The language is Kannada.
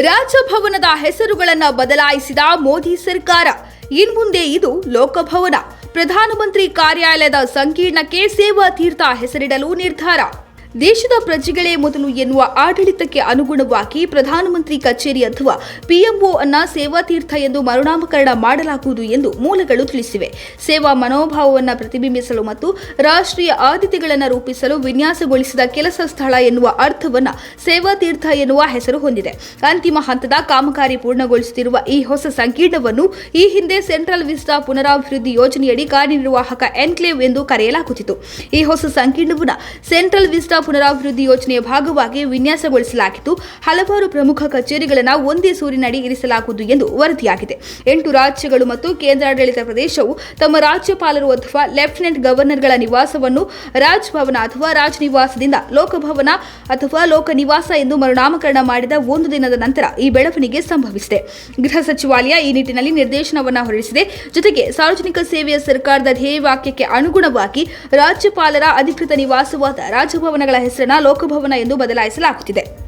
ರಾಜಭವನದ ಹೆಸರುಗಳನ್ನು ಬದಲಾಯಿಸಿದ ಮೋದಿ ಸರ್ಕಾರ. ಇನ್ಮುಂದೆ ಇದು ಲೋಕಭವನ. ಪ್ರಧಾನಮಂತ್ರಿ ಕಾರ್ಯಾಲಯದ ಸಂಕೀರ್ಣಕ್ಕೆ ಸೇವಾ ತೀರ್ಥ ಹೆಸರಿಡಲು ನಿರ್ಧಾರ. ದೇಶದ ಪ್ರಜೆಗಳೇ ಮೊದಲು ಎನ್ನುವ ಆಡಳಿತಕ್ಕೆ ಅನುಗುಣವಾಗಿ ಪ್ರಧಾನಮಂತ್ರಿ ಕಚೇರಿ ಅಥವಾ ಪಿಎಂಒ ಅನ್ನ ಸೇವಾ ತೀರ್ಥ ಎಂದು ಮರುನಾಮಕರಣ ಮಾಡಲಾಗುವುದು ಎಂದು ಮೂಲಗಳು ತಿಳಿಸಿವೆ. ಸೇವಾ ಮನೋಭಾವವನ್ನು ಪ್ರತಿಬಿಂಬಿಸಲು ಮತ್ತು ರಾಷ್ಟ್ರೀಯ ಆದ್ಯತೆಗಳನ್ನು ರೂಪಿಸಲು ವಿನ್ಯಾಸಗೊಳಿಸಿದ ಕೆಲಸ ಸ್ಥಳ ಎನ್ನುವ ಅರ್ಥವನ್ನ ಸೇವಾ ತೀರ್ಥ ಎನ್ನುವ ಹೆಸರು ಹೊಂದಿದೆ. ಅಂತಿಮ ಹಂತದ ಕಾಮಗಾರಿ ಪೂರ್ಣಗೊಳಿಸುತ್ತಿರುವ ಈ ಹೊಸ ಸಂಕೀರ್ಣವನ್ನು ಈ ಹಿಂದೆ ಸೆಂಟ್ರಲ್ ವಿಸ್ಟಾ ಪುನರಾಭಿವೃದ್ಧಿ ಯೋಜನೆಯಡಿ ಕಾರ್ಯನಿರ್ವಾಹಕ ಎನ್ಕ್ಲೇವ್ ಎಂದು ಕರೆಯಲಾಗುತ್ತಿತ್ತು. ಈ ಹೊಸ ಸಂಕೀರ್ಣವನ್ನು ಸೆಂಟ್ರಲ್ ವಿಸ್ಟಾ ಪುನರಾಭಿವೃದ್ಧಿ ಯೋಜನೆಯ ಭಾಗವಾಗಿ ವಿನ್ಯಾಸಗೊಳಿಸಲಾಗಿದ್ದು, ಹಲವಾರು ಪ್ರಮುಖ ಕಚೇರಿಗಳನ್ನು ಒಂದೇ ಸೂರಿನಡಿ ಇರಿಸಲಾಗುವುದು ಎಂದು ವರದಿಯಾಗಿದೆ. ಎಂಟು ರಾಜ್ಯಗಳು ಮತ್ತು ಕೇಂದ್ರಾಡಳಿತ ಪ್ರದೇಶವು ತಮ್ಮ ರಾಜ್ಯಪಾಲರು ಅಥವಾ ಲೆಫ್ಟಿನೆಂಟ್ ಗವರ್ನರ್ಗಳ ನಿವಾಸವನ್ನು ರಾಜ್ಭವನ ಅಥವಾ ರಾಜನಿವಾಸದಿಂದ ಲೋಕಭವನ ಅಥವಾ ಲೋಕ ನಿವಾಸ ಎಂದು ಮರುನಾಮಕರಣ ಮಾಡಿದ ಒಂದು ದಿನದ ನಂತರ ಈ ಬೆಳವಣಿಗೆ ಸಂಭವಿಸಿದೆ. ಗೃಹ ಸಚಿವಾಲಯ ಈ ನಿಟ್ಟಿನಲ್ಲಿ ನಿರ್ದೇಶನವನ್ನು ಹೊರಡಿಸಿದೆ. ಜೊತೆಗೆ ಸಾರ್ವಜನಿಕ ಸೇವೆಯ ಸರ್ಕಾರದ ಧ್ಯೇಯವಾಕ್ಯಕ್ಕೆ ಅನುಗುಣವಾಗಿ ರಾಜ್ಯಪಾಲರ ಅಧಿಕೃತ ನಿವಾಸವಾದ ರಾಜಭವನಗಳ ಹೆಸರನ್ನ ಲೋಕಭವನ ಎಂದು ಬದಲಾಯಿಸಲಾಗುತ್ತಿದೆ.